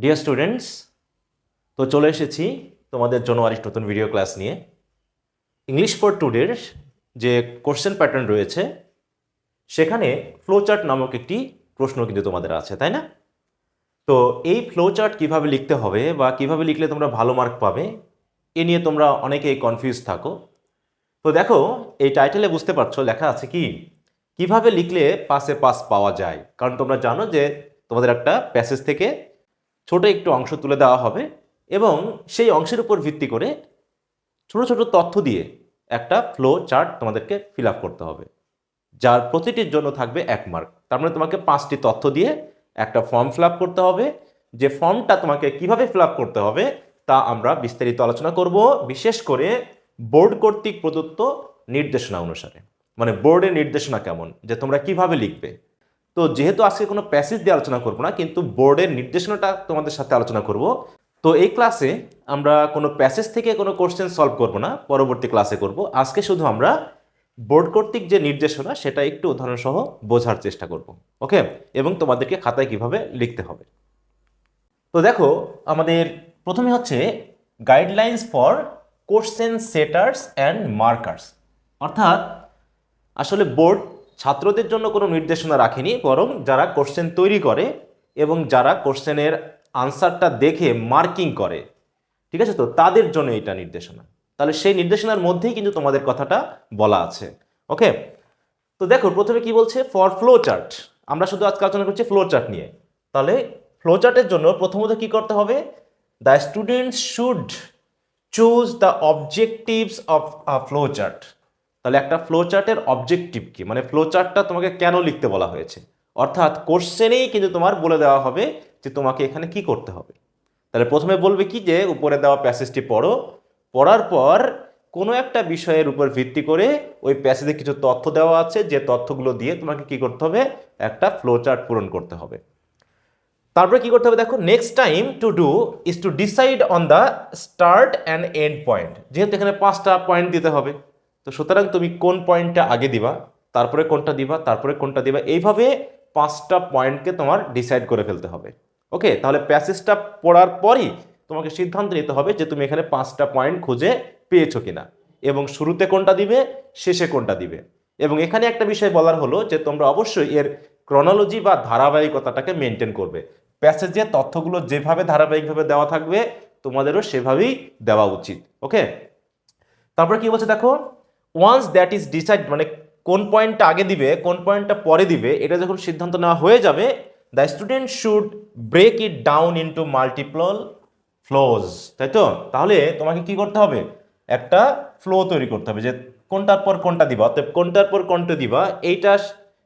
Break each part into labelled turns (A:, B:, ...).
A: Dear students তো চলে এসেছি তোমাদের জন্য আরেকটি নতুন ভিডিও ক্লাস নিয়ে। ইংলিশ ফর টুডের যে কোশ্চেন প্যাটার্ন রয়েছে, সেখানে ফ্লোচার্ট নামক একটি প্রশ্ন কিন্তু তোমাদের আছে, তাই না? তো এই ফ্লোচার্ট কীভাবে লিখতে হবে বা কীভাবে লিখলে তোমরা ভালো মার্ক পাবে, এ নিয়ে তোমরা অনেকেই কনফিউজ থাকো। তো দেখো, এই টাইটেলে বুঝতে পারছ, লেখা আছে কি, কীভাবে লিখলে পাসে পাস পাওয়া যায়? কারণ তোমরা জানো যে তোমাদের একটা প্যাসেজ থেকে ছোট একটু অংশ তুলে দেওয়া হবে এবং সেই অংশের উপর ভিত্তি করে ছোট ছোট তথ্য দিয়ে একটা ফ্লো চার্ট তোমাদেরকে ফিল করতে হবে, যার প্রতিটির জন্য থাকবে এক মার্ক তার মানে তোমাকে পাঁচটি তথ্য দিয়ে একটা ফর্ম ফিল করতে হবে। যে ফর্মটা তোমাকে কীভাবে ফিল করতে হবে তা আমরা বিস্তারিত আলোচনা করব, বিশেষ করে বোর্ড কর্তৃক প্রদত্ত নির্দেশনা অনুসারে। মানে বোর্ডের নির্দেশনা কেমন? যে তোমরা কীভাবে লিখবে? তো যেহেতু আজকে কোনো প্যাসেজ দিয়ে আলোচনা করব না, কিন্তু বোর্ডের নির্দেশনাটা তোমাদের সাথে আলোচনা করব। তো এই ক্লাসে আমরা কোনো প্যাসেজ থেকে কোনো কোশ্চেন সলভ করব না, পরবর্তী ক্লাসে করব। আজকে শুধু আমরা বোর্ড কর্তৃক যে নির্দেশনা, সেটা একটু উদাহরণ সহ বোঝার চেষ্টা করব, ওকে? এবং তোমাদেরকে খাতায় কীভাবে লিখতে হবে। তো দেখো, আমাদের প্রথমে হচ্ছে guidelines for question setters and markers অর্থাৎ আসলে বোর্ড ছাত্রদের জন্য কোনো নির্দেশনা রাখেনি, বরং যারা কোশ্চেন তৈরি করে এবং যারা কোশ্চেনের আনসারটা দেখে মার্কিং করে। ঠিক আছে তো? তাদের জন্য এটা নির্দেশনা। তাহলে সেই নির্দেশনার মধ্যেই কিন্তু তোমাদের কথাটা বলা আছে। ওকে তো দেখো, প্রথমে কি বলছে? ফর ফ্লো চার্ট আমরা শুধু আজকে আলোচনা করছি ফ্লো চার্ট নিয়ে। তাহলে ফ্লো চার্টের জন্য প্রথমত কি করতে হবে? The students should choose the objectives of a flow chart তাহলে একটা ফ্লো চার্টের অবজেক্টিভ কি? মানে ফ্লো চার্টটা তোমাকে কেন লিখতে বলা হয়েছে? অর্থাৎ কোশ্চেনেই কিন্তু তোমার বলে দেওয়া হবে যে তোমাকে এখানে কি করতে হবে। তাহলে প্রথমে বলবে কি যে উপরে দেওয়া প্যাসেজটি পড়ো। পড়ার পর কোনো একটা বিষয়ের উপর ভিত্তি করে ওই প্যাসেজে কিছু তথ্য দেওয়া আছে, যে তথ্যগুলো দিয়ে তোমাকে কি করতে হবে? একটা ফ্লো চার্ট পূরণ করতে হবে। তারপরে কি করতে হবে দেখো next time to do is to decide on the start and end point যেহেতু এখানে পাঁচটা পয়েন্ট দিতে হবে। তো সুতরাং তুমি কোন পয়েন্টটা আগে দিবা, তারপরে কোনটা দিবা, তারপরে কোনটা দিবা, এইভাবে পাঁচটা পয়েন্টকে তোমার ডিসাইড করে ফেলতে হবে। ওকে, তাহলে প্যাসেজটা পড়ার পরই তোমাকে সিদ্ধান্ত নিতে হবে যে তুমি এখানে পাঁচটা পয়েন্ট খুঁজে পেয়েছ কিনা। এবং শুরুতে কোনটা দিবে, শেষে কোনটা দিবে। এবং এখানে একটা বিষয় বলার হলো যে তোমরা অবশ্যই এর ক্রনোলজি বা ধারাবাহিকতাটাকে মেনটেন করবে। প্যাসেজে তথ্যগুলো যেভাবে ধারাবাহিকভাবে দেওয়া থাকবে, তোমাদেরও সেভাবেই দেওয়া উচিত। ওকে? তারপরে কি বলছে দেখো? ওয়ান্স দ্যাট ইজ ডিসাইড মানে কোন পয়েন্টটা আগে দিবে, কোন পয়েন্টটা পরে দিবে, এটা যখন সিদ্ধান্ত নেওয়া হয়ে যাবে the student should break it down into multiple flows তাই তো? তাহলে তোমাকে কি করতে হবে? একটা ফ্লো তৈরি করতে হবে, যে কোনটার পর কোনটা দিবা, অতএব কোনটার পর কোনটা দিবা, এইটা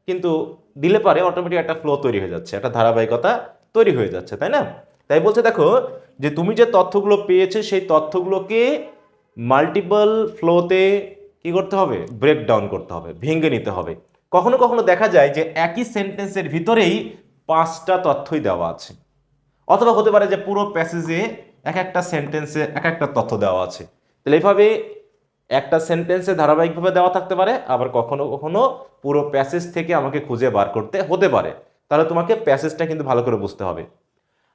A: কিন্তু দিলে পারে অটোমেটিক একটা ফ্লো তৈরি হয়ে যাচ্ছে, একটা ধারাবাহিকতা তৈরি হয়ে যাচ্ছে, তাই না? তাই বলছে দেখো, যে তুমি যে তথ্যগুলো পেয়েছে, সেই তথ্যগুলোকে মাল্টিপল ফ্লোতে কি করতে হবে? ব্রেক ডাউন করতে হবে, ভেঙে নিতে হবে। কখনো কখনো দেখা যায় যে একই সেন্টেন্সের ভিতরেই পাঁচটা তথ্যই দেওয়া আছে। অথবা হতে পারে যে পুরো প্যাসেজে এক একটা সেন্টেন্সে এক একটা তথ্য দেওয়া আছে। তাহলে এইভাবে একটা সেন্টেন্সে ধারাবাহিকভাবে দেওয়া থাকতে পারে, আবার কখনো কখনো পুরো প্যাসেজ থেকে আমাকে খুঁজে বার করতে হতে পারে। তাহলে তোমাকে প্যাসেজটা কিন্তু ভালো করে বুঝতে হবে।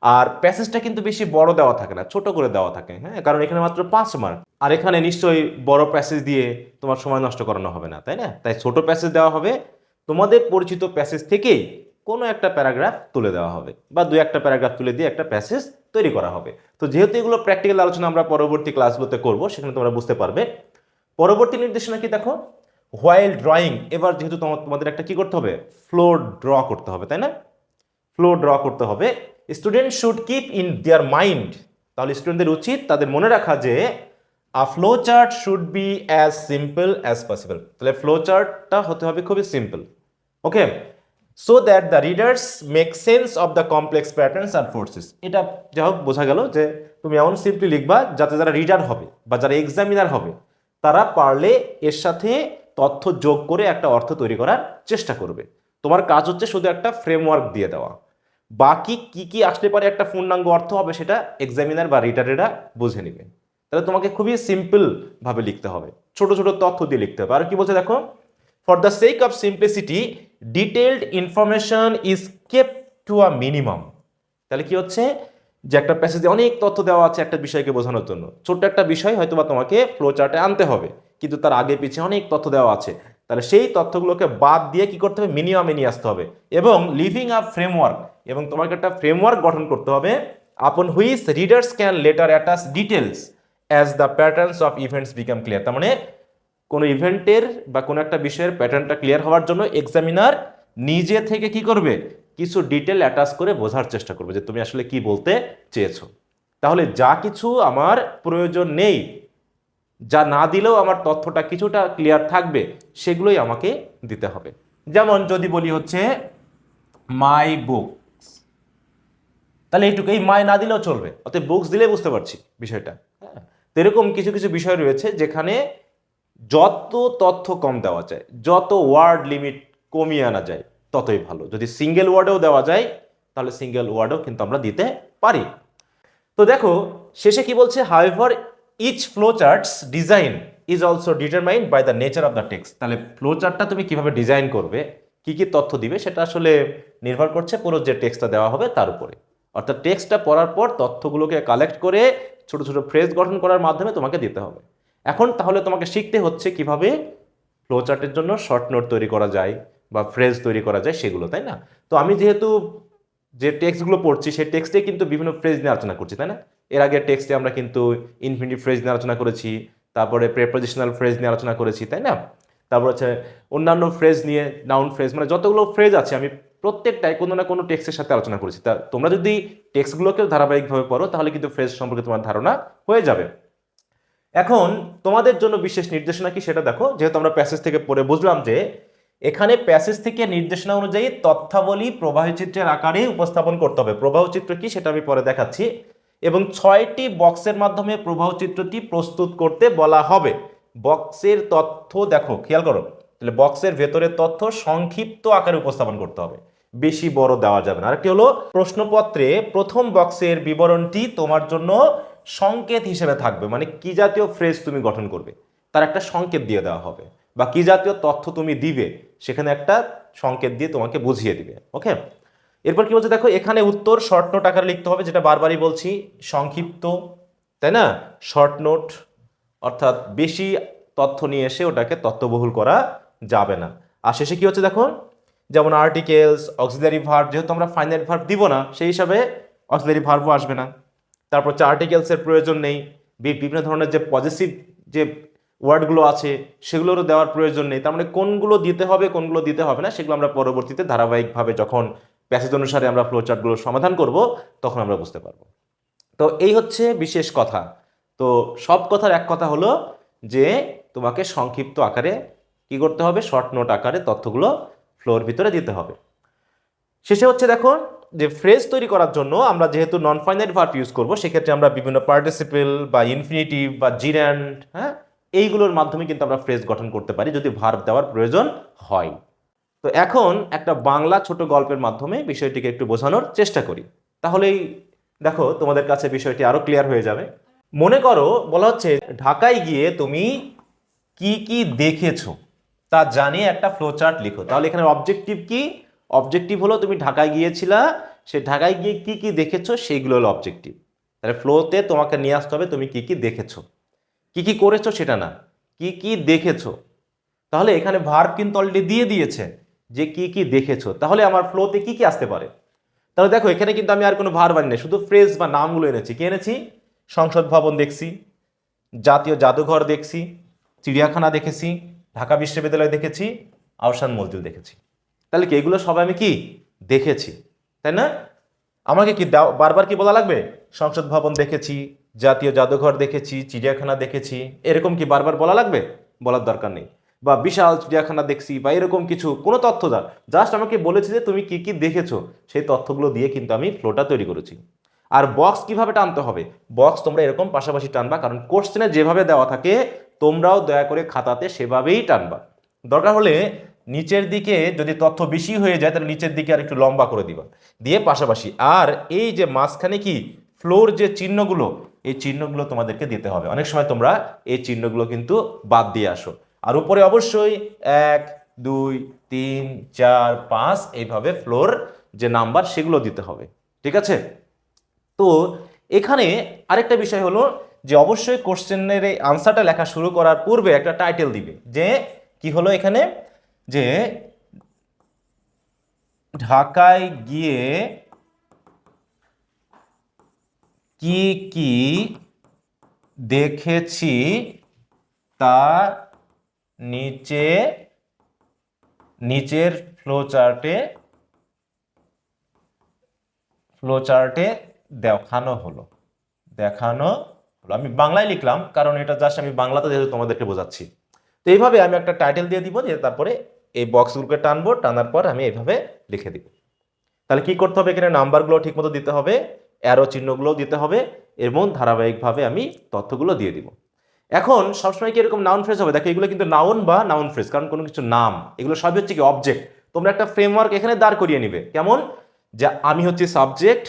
A: আর প্যাসেজটা কিন্তু বেশি বড় দেওয়া থাকে না, ছোট করে দেওয়া থাকে হ্যাঁ? কারণ এখানে মাত্র পাঁচ মার্ক আর এখানে নিশ্চয়ই বড় প্যাসেজ দিয়ে তোমার সময় নষ্ট করানো হবে না, তাই না? তাই ছোট প্যাসেজ দেওয়া হবে। তোমাদের পরিচিত প্যাসেজ থেকেই কোনো একটা প্যারাগ্রাফ তুলে দেওয়া হবে বা দু একটা প্যারাগ্রাফ তুলে দিয়ে একটা প্যাসেজ তৈরি করা হবে। তো যেহেতু এগুলো প্র্যাকটিক্যাল আলোচনা আমরা পরবর্তী ক্লাসগুলোতে করব, সেখানে তোমরা বুঝতে পারবে। পরবর্তী নির্দেশনা কি দেখো? হোয়াইল ড্রয়িং এবার যেহেতু তোমাদের একটা কি করতে হবে? ফ্লোর ড্র করতে হবে, তাই না? ফ্লো ড্র করতে হবে। Student should keep in their mind তাহলে স্টুডেন্টদের উচিত তাদের মনে রাখা যে a flow chart should be as simple as possible তাহলে ফ্লো চার্টটা হতে হবে খুবই simple okay so that the readers make sense of the complex patterns R forces এটা যা হোক, বোঝা গেল যে তুমি এমন সিম্পলি লিখবা যাতে যারা রিডার হবে বা যারা এক্সামিনার হবে, তারা পারলে এর সাথে তথ্য যোগ করে একটা অর্থ তৈরি করার চেষ্টা করবে। তোমার কাজ হচ্ছে শুধু একটা ফ্রেমওয়ার্ক দিয়ে দেওয়া। বাকি কি কি আসতে পারে একটা পূর্ণাঙ্গ অর্থ হবে সেটা এক্সামিনার বা রিডারেরা বুঝে নেবে। তাহলে তোমাকে খুবই সিম্পল ভাবে লিখতে হবে। ছোট ছোট তথ্য দিয়ে লিখতে হবে। আর কি বলছে দেখো? For the sake of simplicity detailed information is kept to a minimum তাহলে কি হচ্ছে? যে একটা প্যাসেজে অনেক তথ্য দেওয়া আছে একটা বিষয়কে বোঝানোর জন্য। ছোট্ট একটা বিষয় হয়তো বা তোমাকে ফ্লো চার্টে আনতে হবে। কিন্তু তার আগে পিছিয়ে অনেক তথ্য দেওয়া আছে। তাহলে সেই তথ্যগুলোকে বাদ দিয়ে কি করতে হবে? মিনিমামে নিয়ে আসতে হবে। এবং লিভিং আপ ফ্রেমওয়ার্ক এবং তোমাকে একটা ফ্রেমওয়ার্ক গঠন করতে হবে upon which readers can later attach details as the patterns of events become clear তার মানে কোনো ইভেন্টের বা কোনো একটা বিষয়ের প্যাটার্নটা ক্লিয়ার হওয়ার জন্য এক্সামিনার নিজে থেকে কি করবে? কিছু ডিটেল অ্যাটাচ করে বোঝার চেষ্টা করবে যে তুমি আসলে কি বলতে চেয়েছো। তাহলে যা কিছু আমার প্রয়োজন নেই যা না দিলেও আমার তথ্যটা কিছুটা ক্লিয়ার থাকবে, সেগুলোই আমাকে দিতে হবে। যেমন যদি বলি হচ্ছে মাই বুকস তাহলে এইটুকু, এই মাই না দিলেও চলবে, অতএব বুকস দিলে বুঝতে পারছি বিষয়টা হ্যাঁ? তো এরকম কিছু কিছু বিষয় রয়েছে যেখানে যত তথ্য কম দেওয়া যায়, যত ওয়ার্ড লিমিট কমিয়ে আনা যায়, ততই ভালো। যদি সিঙ্গেল ওয়ার্ডেও দেওয়া যায়, তাহলে সিঙ্গেল ওয়ার্ডেও কিন্তু আমরা দিতে পারি। তো দেখো, শেষে কি বলছে however each flow charts design is also determined by the nature of the text তাহলে ফ্লো চার্টটা তুমি কীভাবে ডিজাইন করবে, কি কি তথ্য দিবে, সেটা আসলে নির্ভর করছে পুরো যে টেক্সটটা দেওয়া হবে তার উপরে। অর্থাৎ টেক্সটটা পড়ার পর তথ্যগুলোকে কালেক্ট করে ছোট ছোট ফ্রেজ গঠন করার মাধ্যমে তোমাকে দিতে হবে। এখন তাহলে তোমাকে শিখতে হচ্ছে কীভাবে ফ্লো চার্টের জন্য শর্ট নোট তৈরি করা যায় বা ফ্রেজ তৈরি করা যায় সেগুলো, তাই না? তো আমি যেহেতু যে টেক্সটগুলো পড়ছি, সেই টেক্সটে কিন্তু বিভিন্ন ফ্রেজ নিয়ে আলোচনা করছি, তাই না? এর আগে টেক্সটে আমরা কিন্তু ইনফিনিটিভ ফ্রেজ নিয়ে আলোচনা করেছি, তারপরে প্রেপোজিশনাল ফ্রেজ নিয়ে আলোচনা করেছি, তাই না? তারপর হচ্ছে অন্যান্য ফ্রেজ নিয়ে নাউন ফ্রেজ মানে যতগুলো ফ্রেজ আছে, আমি প্রত্যেকটাই কোনো না কোনো টেক্সটের সাথে আলোচনা করেছি। তা তোমরা যদি টেক্সটগুলোকেও ধারাবাহিকভাবে পড়ো, তাহলে কিন্তু ফ্রেজ সম্পর্কে তোমার ধারণা হয়ে যাবে। এখন তোমাদের জন্য বিশেষ নির্দেশনা কি সেটা দেখো, যেহেতু আমরা প্যাসেজ থেকে পড়ে বুঝলাম যে এখানে প্যাসেজ থেকে নির্দেশনা অনুযায়ী তথ্যাবলী প্রবাহ চিত্রের আকারে উপস্থাপন করতে হবে। প্রবাহ চিত্র কি সেটা আমি পরে দেখাচ্ছি। এবং ছয়টি বক্সের মাধ্যমে প্রবাহ চিত্রটি প্রস্তুত করতে বলা হবে। বক্সের তথ্য দেখো, খেয়াল করো। তাহলে বক্সের ভেতরের তথ্য সংক্ষিপ্ত আকারে উপস্থাপন করতে হবে। বেশি বড় দেওয়া যাবে না। আরেকটি হলো প্রশ্নপত্রে প্রথম বক্সের বিবরণটি তোমার জন্য সংকেত হিসেবে থাকবে। মানে কি জাতীয় ফ্রেজ তুমি গঠন করবে? তার একটা সংকেত দিয়ে দেওয়া হবে। বা কি জাতীয় তথ্য তুমি দিবে, সেখানে একটা সংকেত দিয়ে তোমাকে বুঝিয়ে দিবে। ওকে এরপর কি বলছে? দেখো, এখানে উত্তর শর্ট নোট আকারে লিখতে হবে, যেটা বারবারই বলছি, সংক্ষিপ্ত, তাই না? শর্ট নোট অর্থাৎ বেশি তথ্য নিয়ে এসে ওটাকে তথ্যবহুল করা যাবে না। আর শেষে কি হচ্ছে দেখো যেমন আর্টিকেলস অক্সিলারি ভার্ব যেহেতু আমরা ফাইনাল ভার্ব দিব না, সেই হিসাবে অক্সিলারি ভার্বও আসবে না। তারপর হচ্ছে আর্টিকেলসের প্রয়োজন নেই বিভিন্ন ধরনের যে পজিটিভ যে ওয়ার্ডগুলো আছে, সেগুলোরও দেওয়ার প্রয়োজন নেই। তার মানে কোনগুলো দিতে হবে, কোনগুলো দিতে হবে না, সেগুলো আমরা পরবর্তীতে ধারাবাহিকভাবে যখন প্যাসেজ অনুসারে আমরা ফ্লোচার্টগুলো সমাধান করব, তখন আমরা বুঝতে পারব। তো এই হচ্ছে বিশেষ কথা। তো সব কথার এক কথা হলো যে, তোমাকে সংক্ষিপ্ত আকারে কি করতে হবে? শর্ট নোট আকারে তথ্যগুলো ফ্লোর ভিতরে দিতে হবে। শেষে হচ্ছে দেখো যে ফ্রেজ তৈরি করার জন্য আমরা যেহেতু নন ফাইনাইট ভার্ব ইউজ করব, সেক্ষেত্রে আমরা বিভিন্ন পার্টিসিপেল বা ইনফিনিটিভ বা জিরান্ড হ্যাঁ? এইগুলোর মাধ্যমে কিন্তু আমরা ফ্রেজ গঠন করতে পারি যদি ভার্ব দেওয়ার প্রয়োজন হয়। তো এখন একটা বাংলা ছোট গল্পের মাধ্যমে বিষয়টিকে একটু বোঝানোর চেষ্টা করি। তাহলেই দেখো তোমাদের কাছে বিষয়টি আরও ক্লিয়ার হয়ে যাবে। মনে করো, বলা হচ্ছে ঢাকায় গিয়ে তুমি কি কি দেখেছ তা জানিয়ে একটা ফ্লো চার্ট লিখো। তাহলে এখানে অবজেক্টিভ কি? অবজেক্টিভ হলো তুমি ঢাকায় গিয়েছিলা, সে ঢাকায় গিয়ে কি কি দেখেছ সেইগুলো হলো অবজেক্টিভ তাহলে ফ্লোতে তোমাকে নিয়ে আসতে হবে তুমি কি কি দেখেছ। কি কি করেছ সেটা না, কি কি দেখেছ। তাহলে এখানে ভার্ব কিন্তু অলরেডি দিয়ে দিয়েছে। যে কি কি দেখেছ, তাহলে আমার ফ্লোতে কি কি আসতে পারে? তাহলে দেখো, এখানে কিন্তু আমি আর কোনো ভার বানি শুধু ফ্রেজ বা নামগুলো এনেছি। কি এনেছি? সংসদ ভবন দেখছি, জাতীয় জাদুঘর দেখছি, চিড়িয়াখানা দেখেছি, ঢাকা বিশ্ববিদ্যালয় দেখেছি আওসান মসজিদ দেখেছি। তাহলে কি এগুলো সবাই আমি কি দেখেছি, তাই না? আমাকে কি বারবার কি বলা লাগবে? সংসদ ভবন দেখেছি, জাতীয় জাদুঘর দেখেছি, চিড়িয়াখানা দেখেছি, এরকম কি বারবার বলা লাগবে? বলার দরকার নেই। বা বিশাল চিড়িয়াখানা দেখছি বা এরকম কিছু, কোনো তথ্য দাও। জাস্ট আমাকে বলেছে যে তুমি কি কি দেখেছ, সেই তথ্যগুলো দিয়ে কিন্তু আমি ফ্লোটা তৈরি করেছি। আর বক্স কীভাবে টানতে হবে? বক্স তোমরা এরকম পাশাপাশি টানবা, কারণ কোশ্চেনে যেভাবে দেওয়া থাকে, তোমরাও দয়া করে খাতাতে সেভাবেই টানবা। দরকার হলে নিচের দিকে যদি তথ্য বেশি হয়ে যায়, তাহলে নিচের দিকে আর একটু লম্বা করে দিবা। দিয়ে পাশাপাশি, আর এই যে মাঝখানে কি ফ্লোর যে চিহ্নগুলো, এই চিহ্নগুলো তোমাদেরকে দিতে হবে। অনেক সময় তোমরা এই চিহ্নগুলো কিন্তু বাদ দিয়ে আসো। আর উপরে অবশ্যই এক, দুই, তিন, চার, পাঁচ, এইভাবে ফ্লোর যে নাম্বার সেগুলো দিতে হবে। ঠিক আছে? তো এখানে আরেকটা বিষয় হলো যে অবশ্যই কোশ্চেনের এই আনসারটা লেখা শুরু করার পূর্বে একটা টাইটেল দিবে। যে কি হলো এখানে? যে ঢাকায় গিয়ে কি কি দেখেছি তা নিচে, নিচের ফ্লো চার্টে ফ্লো চার্টে দেখানো হলো। দেখানো হলো। আমি বাংলায় লিখলাম, কারণ এটা জাস্ট আমি বাংলাতে যেহেতু তোমাদেরকে বোঝাচ্ছি। তো এইভাবে আমি একটা টাইটেল দিয়ে দিব যে তারপরে এই বক্সগুলোকে টানবো, টানার পর আমি এইভাবে লিখে দিব। তাহলে কি করতে হবে এখানে? নাম্বারগুলো ঠিকমতো দিতে হবে অ্যারো চিহ্নগুলো দিতে হবে, এবং ধারাবাহিকভাবে আমি তথ্যগুলো দিয়ে দিব। এখন সবসময় কি এরকম নাউন ফ্রেজ হবে? দেখো, এগুলো কিন্তু নাউন বা নাউন ফ্রেজ কারণ কোনো কিছু নাম, এগুলো সবই হচ্ছে কি অবজেক্ট তোমরা একটা ফ্রেমওয়ার্ক এখানে দাঁড় করিয়ে নিবে। কেমন? যে আমি হচ্ছে সাবজেক্ট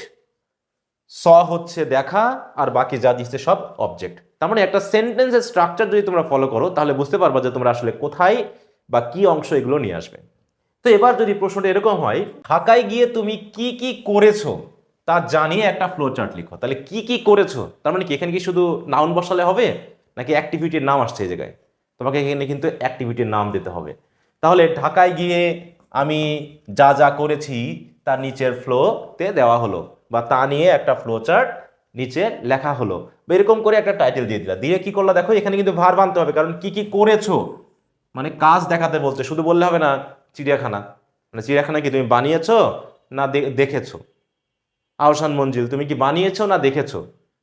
A: স হচ্ছে দেখা, আর বাকি যা দিচ্ছে সব অবজেক্ট তার মানে একটা সেন্টেন্সের স্ট্রাকচার যদি তোমরা ফলো করো, তাহলে বুঝতে পারবা যে তোমরা আসলে কোথায় বা কি অংশ এগুলো নিয়ে আসবে। তো এবার যদি প্রশ্নটা এরকম হয়, ঢাকায় গিয়ে তুমি কি কি করেছ তা জানিয়ে একটা ফ্লো চার্ট লিখো। তাহলে কি কি করেছ? তার মানে কি এখানে কি শুধু নাউন বসালে হবে? নাকি অ্যাক্টিভিটির নাম আসছে এই জায়গায়? তোমাকে এখানে কিন্তু অ্যাক্টিভিটির নাম দিতে হবে। তাহলে ঢাকায় গিয়ে আমি যা যা করেছি, তার নিচের ফ্লোতে দেওয়া হলো বা তা নিয়ে একটা ফ্লো চার্ট নিচে লেখা হলো। বা এরকম করে একটা টাইটেল দিয়ে দিলা। দিয়ে কি করলা দেখো, এখানে কিন্তু ভার বানতে হবে, কারণ কি কি করেছ? মানে কাজ দেখাতে বলছে, শুধু বললে হবে না, চিড়িয়াখানা। মানে চিড়িয়াখানা কি তুমি বানিয়েছো না দেখেছ? আহসান মঞ্জিল, তুমি কি বানিয়েছো না দেখেছ?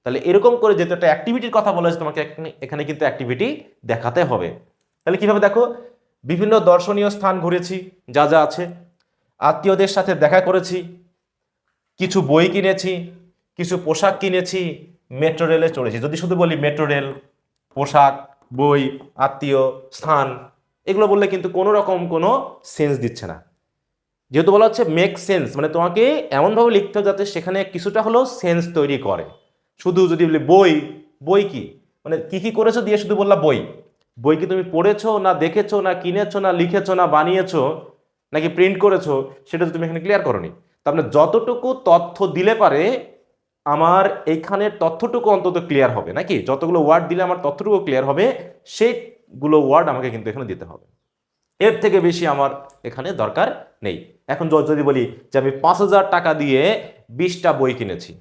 A: তাহলে এরকম করে যেহেতু একটা অ্যাক্টিভিটির কথা বলা হয়েছে, তোমাকে এখানে- কিন্তু অ্যাক্টিভিটি দেখাতে হবে। তাহলে কীভাবে দেখো? বিভিন্ন দর্শনীয় স্থান ঘুরেছি, যা যা আছে। আত্মীয়দের সাথে দেখা করেছি, কিছু বই কিনেছি, কিছু পোশাক কিনেছি মেট্রো রেলে চড়েছি। যদি শুধু বলি মেট্রো রেল পোশাক, বই, আত্মীয়, স্থান, এগুলো বললে কিন্তু কোনো রকম কোনো সেন্স দিচ্ছে না। যেহেতু বলা হচ্ছে মেক সেন্স মানে তোমাকে এমনভাবে লিখতে হবে যাতে সেখানে কিছুটা হলেও সেন্স তৈরি করে। শুধু যদি বলি বই বই কি? মানে কি কি করেছ দিয়ে শুধু বললা বই। বই কি তুমি পড়েছো না দেখেছ না কিনেছো না লিখেছো না বানিয়েছো নাকি প্রিন্ট করেছ, সেটা তো তুমি এখানে ক্লিয়ার করনি। তার মানে যতটুকু তথ্য দিলে পারে, আমার এইখানের তথ্যটুকু অন্তত ক্লিয়ার হবে, নাকি? যতগুলো ওয়ার্ড দিলে আমার তথ্যটুকু ক্লিয়ার হবে সেইগুলো ওয়ার্ড আমাকে কিন্তু এখানে দিতে হবে। এর থেকে বেশি আমার এখানে দরকার নেই। এখন যদি বলি যে আমি পাঁচ হাজার টাকা দিয়ে বিশটা বই কিনেছি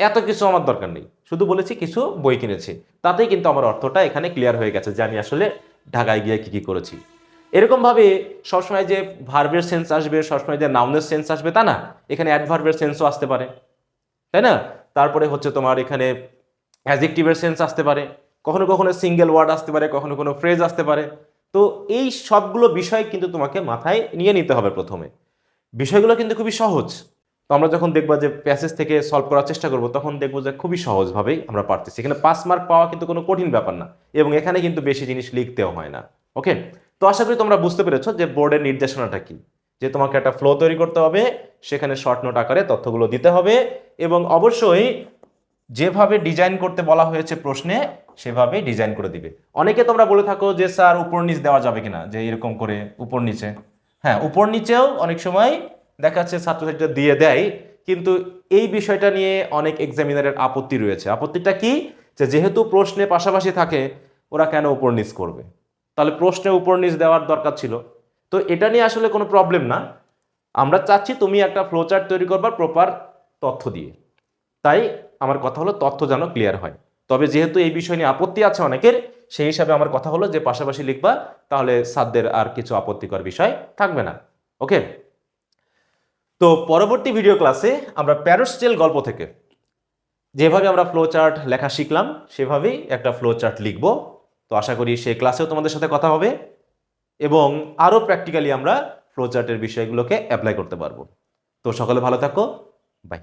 A: এত কিছু আমার দরকার নেই। শুধু বলেছি কিছু বই কিনেছি। তাতেই কিন্তু আমার অর্থটা এখানে ক্লিয়ার হয়ে গেছে যে আমি আসলে ঢাকায় গিয়ে কী কী করেছি। এরকমভাবে সবসময় যে ভার্বের সেন্স আসবে, সবসময় যে নাউনের সেন্স আসবে তা না, এখানে অ্যাডভার্বের সেন্সও আসতে পারে। তাই না? তারপরে হচ্ছে তোমার এখানে অ্যাজেক্টিভের সেন্স আসতে পারে। কখনো কখনো সিঙ্গেল ওয়ার্ড আসতে পারে, কখনো কোনো ফ্রেজ আসতে পারে। তো এই সবগুলো বিষয় কিন্তু তোমাকে মাথায় নিয়ে নিতে হবে প্রথমে। বিষয়গুলো কিন্তু খুবই সহজ। তো আমরা যখন দেখব যে প্যাসেজ থেকে সলভ করার চেষ্টা করব, তখন দেখব যে খুবই সহজভাবেই আমরা পারতেছি। এখানে পাস মার্ক পাওয়া কিন্তু কোনো কঠিন ব্যাপার না, এবং এখানে কিন্তু বেশি জিনিস লিখতেও হয় না। ওকে তো আশা করি তোমরা বুঝতে পেরেছ যে বোর্ডের নির্দেশনাটা কি? যে তোমাকে একটা ফ্লো তৈরি করতে হবে, সেখানে শর্ট নোট আকারে তথ্যগুলো দিতে হবে, এবং অবশ্যই যেভাবে ডিজাইন করতে বলা হয়েছে প্রশ্নে, সেভাবেই ডিজাইন করে দিবে। অনেকে তোমরা বলে থাকো যে, স্যার, উপর নিচ দেওয়া যাবে কিনা? যে এরকম করে, উপর নিচে। হ্যাঁ উপর নিচেও অনেক সময় দেখা যাচ্ছে ছাত্রছাত্রীরা দিয়ে দেয়, কিন্তু এই বিষয়টা নিয়ে অনেক এক্সামিনারের আপত্তি রয়েছে। আপত্তিটা কি? যে যেহেতু প্রশ্নে পাশাপাশি থাকে, ওরা কেন উপর নিচ করবে? তাহলে প্রশ্নে উপর নিচ দেওয়ার দরকার ছিল। তো এটা নিয়ে আসলে কোনো প্রবলেম না। আমরা চাচ্ছি তুমি একটা ফ্লোচার্ট তৈরি করবার প্রপার তথ্য দিয়ে। তাই আমার কথা হলো তথ্য যেন ক্লিয়ার হয়। তবে যেহেতু এই বিষয় নিয়ে আপত্তি আছে অনেকের, সেই হিসাবে আমার কথা হলো যে পাশাপাশি লিখবা, তাহলে সাধ্যের আর কিছু আপত্তিকর বিষয় থাকবে না। ওকে তো পরবর্তী ভিডিও ক্লাসে আমরা প্যারোস্টেল গল্প থেকে। যেভাবে আমরা ফ্লো চার্ট লেখা শিখলাম, সেভাবেই একটা ফ্লো চার্ট লিখব। তো আশা করি সেই ক্লাসেও তোমাদের সাথে কথা হবে এবং আরও প্র্যাকটিক্যালি আমরা ফ্লো চার্টের বিষয়গুলোকে অ্যাপ্লাই করতে পারব। তো সকলে ভালো থাকো। বাই